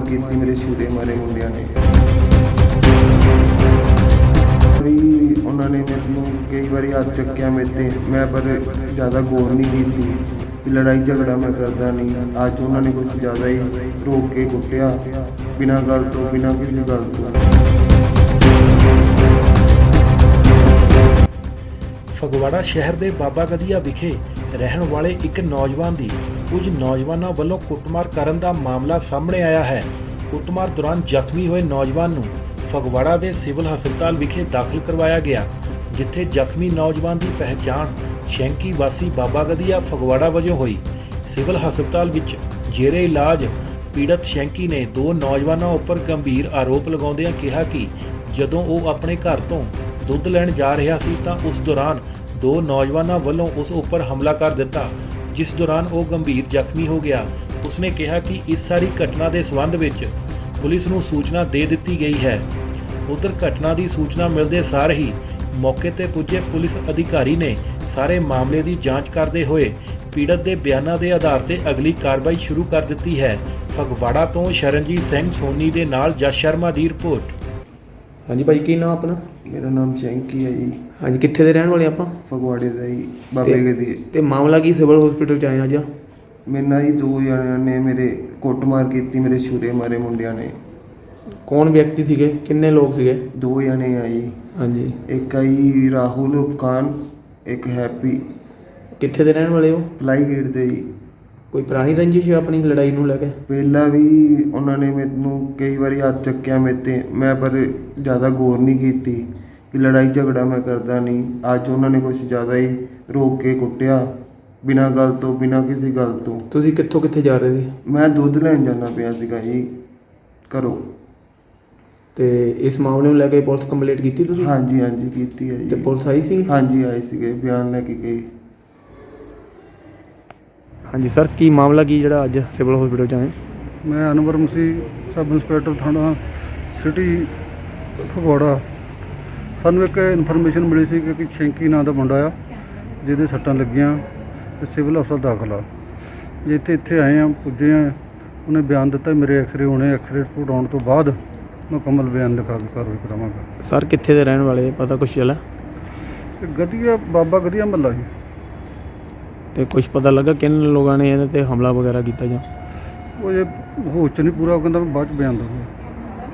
ਕੀਤੀ ਮੇਰੇ ਛੁਰੇ ਮਾਰੇ ਮੁੰਡਿਆਂ ਨੇ। ਵੀ ਉਹਨਾਂ ਨੇ ਮੈਨੂੰ ਕਈ ਵਾਰੀ ਹੱਥ ਚੱਕਿਆ ਮੇਰੇ ਤੇ। ਮੈਂ ਪਰ ਜ਼ਿਆਦਾ ਗੌਰ ਨਹੀਂ ਕੀਤੀ ਵੀ ਲੜਾਈ ਝਗੜਾ ਮੈਂ ਕਰਦਾ ਨਹੀਂ। ਅੱਜ ਉਹਨਾਂ ਨੇ ਕੁਝ ਜ਼ਿਆਦਾ ਹੀ ਰੋਕ ਕੇ ਕੁੱਟਿਆ, ਬਿਨਾਂ ਗੱਲ ਤੋਂ, ਬਿਨਾਂ ਕਿਸੇ ਗੱਲ ਤੋਂ। ਫਗਵਾੜਾ ਸ਼ਹਿਰ ਦੇ ਬਾਬਾ ਗਦੀਆ ਵਿਖੇ ਰਹਿਣ ਵਾਲੇ ਇੱਕ ਨੌਜਵਾਨ ਦੀ ਕੁਝ ਨੌਜਵਾਨਾਂ ਵੱਲੋਂ ਕੁੱਟਮਾਰ ਕਰਨ ਦਾ ਮਾਮਲਾ ਸਾਹਮਣੇ ਆਇਆ ਹੈ। ਕੁੱਟਮਾਰ ਦੌਰਾਨ ਜ਼ਖਮੀ ਹੋਏ ਨੌਜਵਾਨ ਨੂੰ ਫਗਵਾੜਾ ਦੇ ਸਿਵਲ ਹਸਪਤਾਲ ਵਿਖੇ ਦਾਖਲ ਕਰਵਾਇਆ ਗਿਆ, ਜਿੱਥੇ ਜ਼ਖਮੀ ਨੌਜਵਾਨ ਦੀ ਪਹਿਚਾਣ ਸ਼ੈਂਕੀ ਵਾਸੀ ਬਾਬਾ ਗਦੀਆ ਫਗਵਾੜਾ ਵਜੋਂ ਹੋਈ। ਸਿਵਲ ਹਸਪਤਾਲ ਵਿੱਚ ਜੇਰੇ ਇਲਾਜ ਪੀੜਤ ਸ਼ੈਂਕੀ ਨੇ ਦੋ ਨੌਜਵਾਨਾਂ ਉੱਪਰ ਗੰਭੀਰ ਆਰੋਪ ਲਗਾਉਂਦਿਆਂ ਕਿਹਾ ਕਿ ਜਦੋਂ ਉਹ ਆਪਣੇ ਘਰ ਤੋਂ ਦੁੱਧ ਲੈਣ ਜਾ ਰਿਹਾ ਸੀ ਤਾਂ ਉਸ ਦੌਰਾਨ ਦੋ ਨੌਜਵਾਨਾਂ ਵੱਲੋਂ ਉਸ ਉੱਪਰ ਹਮਲਾ ਕਰ ਦਿੱਤਾ। ਜਿਸ ਦੌਰਾਨ ਉਹ ਗੰਭੀਰ ਜ਼ਖਮੀ ਹੋ ਗਿਆ। ਉਸਨੇ ਕਿਹਾ ਕਿ ਇਸ ਸਾਰੀ ਘਟਨਾ ਦੇ ਸਬੰਧ ਵਿੱਚ ਪੁਲਿਸ ਨੂੰ ਸੂਚਨਾ ਦੇ ਦਿੱਤੀ ਗਈ ਹੈ। ਉਧਰ ਘਟਨਾ ਦੀ ਸੂਚਨਾ ਮਿਲਦੇ ਸਾਰ ਹੀ ਮੌਕੇ ਤੇ ਪੁੱਜੇ ਪੁਲਿਸ ਅਧਿਕਾਰੀ ਨੇ ਸਾਰੇ ਮਾਮਲੇ ਦੀ ਜਾਂਚ ਕਰਦੇ ਹੋਏ ਪੀੜਤ ਦੇ ਬਿਆਨਾਂ ਦੇ ਆਧਾਰ ਤੇ ਅਗਲੀ ਕਾਰਵਾਈ ਸ਼ੁਰੂ ਕਰ ਦਿੱਤੀ ਹੈ। ਫਗਵਾੜਾ ਤੋਂ ਸ਼ਰਨਜੀਤ ਸਿੰਘ ਸੋਨੀ ਦੇ ਨਾਲ ਜਸ ਸ਼ਰਮਾ ਦੀ ਰਿਪੋਰਟ। ਹਾਂਜੀ ਭਾਈ ਕੀ ਨਾਮ ਆਪਣਾ? ਮੇਰਾ ਨਾਮ ਸ਼ੈਂਕੀ ਹੈ ਜੀ। ਹਾਂਜੀ ਕਿੱਥੇ ਦੇ ਰਹਿਣ ਵਾਲੇ ਆਪਾਂ? ਫਗਵਾੜੇ ਦਾ ਜੀ ਬਾਬੇ ਤੇ- ਗਦੀ ਤੇ ਮਾਮਲਾ ਕੀ ਸਿਵਲ ਹਸਪੀਟਲ ਚ ਆਏ ਅੱਜ? ਮੇਰੇ ਨਾਲ ਜੀ ਦੋ ਜਣਿਆਂ ਨੇ ਮੇਰੇ ਕੁੱਟਮਾਰ ਕੀਤੀ ਮੇਰੇ ਛੁਰੇ ਮਾਰੇ ਮੁੰਡਿਆਂ ਨੇ। ਕੌਣ ਵਿਅਕਤੀ ਸੀਗੇ? ਕਿੰਨੇ ਲੋਕ ਸੀਗੇ? ਦੋ ਜਣੇ ਆ ਜੀ। ਹਾਂਜੀ। ਇੱਕ ਆਈ ਰਾਹੁਲ ਖਾਨ ਇੱਕ ਹੈਪੀ। ਕਿੱਥੇ ਦੇ ਰਹਿਣ ਵਾਲੇ ਹੋ? ਪਲਾਈ ਗੇਟ ਦੇ ਜੀ। ਕੋਈ ਪੁਰਾਣੀ ਰੰਜਿਸ਼ ਹੈ ਆਪਣੀ ਲੜਾਈ ਨੂੰ ਲੈ ਕੇ? ਪਹਿਲਾਂ ਵੀ ਉਹਨਾਂ ਨੇ ਮੈਨੂੰ ਕਈ ਵਾਰੀ ਹੱਥ ਚੱਕਿਆ ਮੇਰੇ ਤੇ। ਮੈਂ ਪਰ ਜ਼ਿਆਦਾ ਗੌਰ ਨਹੀਂ ਕੀਤੀ ਕਿ ਲੜਾਈ ਝਗੜਾ ਮੈਂ ਕਰਦਾ ਨਹੀਂ। ਅੱਜ ਉਹਨਾਂ ਨੇ ਕੁਝ ਜ਼ਿਆਦਾ ਹੀ ਰੋਕ ਕੇ ਕੁੱਟਿਆ ਬਿਨਾਂ ਗੱਲ ਤੋਂ ਬਿਨਾਂ ਕਿਸੇ ਗੱਲ ਤੋਂ। ਤੁਸੀਂ ਕਿੱਥੋਂ ਕਿੱਥੇ ਜਾ ਰਹੇ ਸੀ? ਮੈਂ ਦੁੱਧ ਲੈਣ ਜਾਣਾ ਪਿਆ ਸੀਗਾ ਜੀ ਘਰੋਂ। ਤੇ ਇਸ ਮਾਮਲੇ ਨੂੰ ਲੈ ਕੇ ਪੁਲਿਸ ਕੰਪਲੇਂਟ ਕੀਤੀ ਤੁਸੀਂ? ਹਾਂਜੀ ਹਾਂਜੀ ਕੀਤੀ ਹੈ ਤੇ ਜੀ ਪੁਲਿਸ ਆਈ ਸੀ? ਹਾਂਜੀ ਆਏ ਸੀਗੇ ਬਿਆਨ ਲੈ ਕੇ ਗਏ ਹਾਂਜੀ ਸਰ ਕੀ ਮਾਮਲਾ ਕੀ ਜਿਹੜਾ ਅੱਜ ਸਿਵਲ ਹਸਪੀਟਲ ਚ ਆਏ? ਮੈਂ ਅਨਵਰ ਮਸੀਹ ਸਬ ਇੰਸਪੈਕਟਰ ਥਾਣਾ ਸਿਟੀ ਫਗਵਾੜਾ। ਸਾਨੂੰ ਇੱਕ ਇਨਫੋਰਮੇਸ਼ਨ ਮਿਲੀ ਸੀ ਕਿ ਇੱਕ ਸ਼ੈਂਕੀ ਨਾਂ ਦਾ ਮੁੰਡਾ ਆ ਜਿਹਦੇ ਸੱਟਾਂ ਲੱਗੀਆਂ ਤੇ ਸਿਵਲ ਹਸਪਤਾਲ ਦਾਖਲ ਆ। ਜਿੱਥੇ ਇੱਥੇ ਆਏ ਆ ਪੁੱਜੇ ਆ ਉਹਨੇ ਬਿਆਨ ਦਿੱਤਾ ਮੇਰੇ ਐਕਸਰੇ ਹੋਣੇ ਐਕਸਰੇ ਰਿਪੋਰਟ ਆਉਣ ਤੋਂ ਬਾਅਦ ਮੁਕੰਮਲ ਬਿਆਨ ਲਿਖਾ ਕੇ ਕਾਰਵਾਈ ਕਰਾਵਾਂਗਾ। ਸਰ ਕਿੱਥੇ ਦੇ ਰਹਿਣ ਵਾਲੇ ਪਤਾ ਕੁਛ ਚੱਲਾ ਗਦੀਆ ਬਾਬਾ ਗਦੀਆ ਮੱਲਾ ਜੀ। ਤੇ ਕੁਝ ਪਤਾ ਲੱਗਾ ਕਿੰਨੇ ਲੋਕਾਂ ਨੇ ਇਹਨਾਂ ਤੇ ਹਮਲਾ ਵਗੈਰਾ ਕੀਤਾ ਜਾਂ? ਉਹ ਇਹ ਹੋਸ਼ 'ਚ ਨਹੀਂ ਪੂਰਾ ਉਹ ਕਹਿੰਦਾ ਮੈਂ ਬਾਅਦ ਚ ਬਿਆਨ ਦਊਂਗਾ।